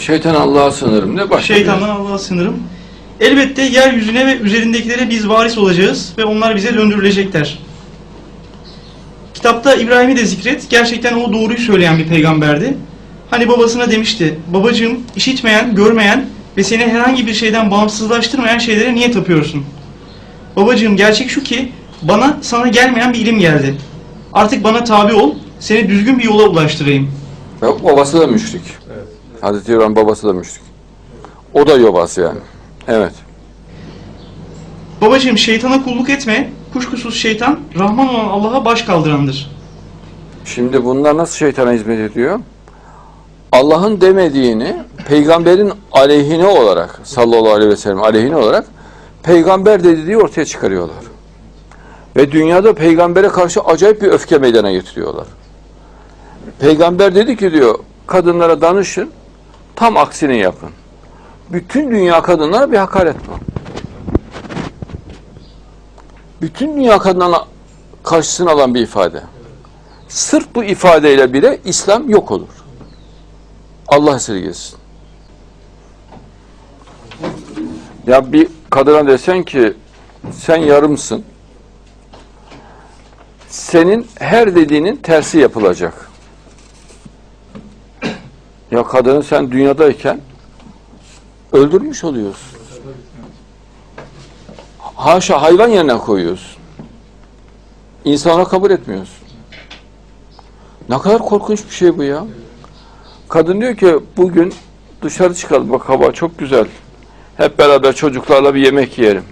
Şeytan Allah'a sınırım. Ne başka? Şeytandan Allah'a sınırım. Elbette yeryüzüne ve üzerindekilere biz varis olacağız ve onlar bize döndürülecekler. Kitapta İbrahim'i de zikret. Gerçekten o doğruyu söyleyen bir peygamberdi. Hani babasına demişti, babacığım işitmeyen, görmeyen ve seni herhangi bir şeyden bağımsızlaştırmayan şeylere niye tapıyorsun? Babacığım gerçek şu ki bana sana gelmeyen bir ilim geldi. Artık bana tabi ol, seni düzgün bir yola ulaştırayım. Ve babası da müşrik. Hazreti İbrahim babası da müşrik. O da yobaz yani. Evet. Babacığım şeytana kulluk etme. Kuşkusuz şeytan Rahman olan Allah'a baş kaldırandır. Şimdi bunlar nasıl şeytana hizmet ediyor? Allah'ın demediğini peygamberin aleyhine olarak sallallahu aleyhi ve sellem aleyhine olarak peygamber dedi diye ortaya çıkarıyorlar. Ve dünyada peygambere karşı acayip bir öfke meydana getiriyorlar. Peygamber dedi ki diyor kadınlara danışın tam aksini yapın. Bütün dünya kadınlara bir hakaret bu. Bütün dünya kadınlarına karşısına alan bir ifade. Sırf bu ifadeyle bile İslam yok olur. Allah esirgesin. Ya bir kadına desen ki sen yarımsın. Senin her dediğinin tersi yapılacak. Ya kadını sen dünyadayken öldürmüş oluyorsun. Haşa hayvan yerine koyuyorsun. İnsana kabul etmiyorsun. Ne kadar korkunç bir şey bu ya. Kadın diyor ki bugün dışarı çıkalım bak hava çok güzel. Hep beraber çocuklarla bir yemek yiyelim.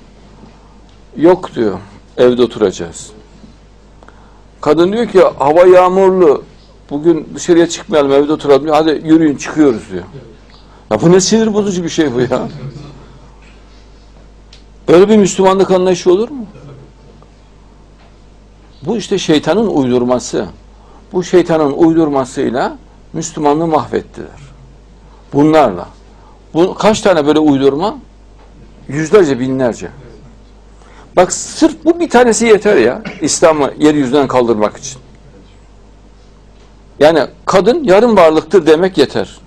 Yok diyor. Evde oturacağız. Kadın diyor ki hava yağmurlu. Bugün dışarıya çıkmayalım evde oturalım. diyor. Hadi yürüyün çıkıyoruz diyor. Ya bu ne sinir bozucu bir şey bu ya. Böyle bir Müslümanlık anlayışı olur mu? Bu işte şeytanın uydurması. Bu şeytanın uydurmasıyla Müslümanlığı mahvettiler. Bunlarla. Bu, kaç tane böyle uydurma? Yüzlerce, binlerce. Bak sırf bu bir tanesi yeter ya. İslam'ı yeryüzünden kaldırmak için. Yani kadın yarım varlıktır demek yeter.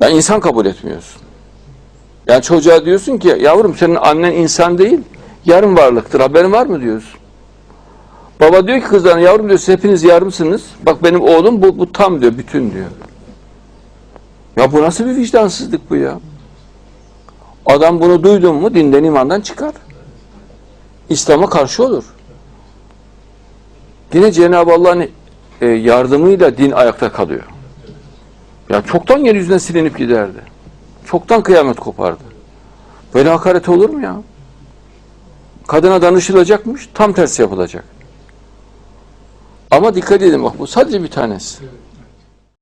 Ben insan kabul etmiyorsun. Yani çocuğa diyorsun ki yavrum senin annen insan değil, yarım varlıktır. Haberin var mı diyorsun. Baba diyor ki kızlarına yavrum diyor hepiniz yarımsınız. Bak benim oğlum bu, bu tam diyor, bütün diyor. Ya bu nasıl bir vicdansızlık bu ya? Adam bunu duydun mu dinden imandan çıkar. İslam'a karşı olur. Yine Cenab-ı Allah'ın e, yardımıyla din ayakta kalıyor. Ya çoktan yeryüzünden silinip giderdi. Çoktan kıyamet kopardı. Böyle hakaret olur mu ya? Kadına danışılacakmış, tam tersi yapılacak. Ama dikkat edin bak bu sadece bir tanesi.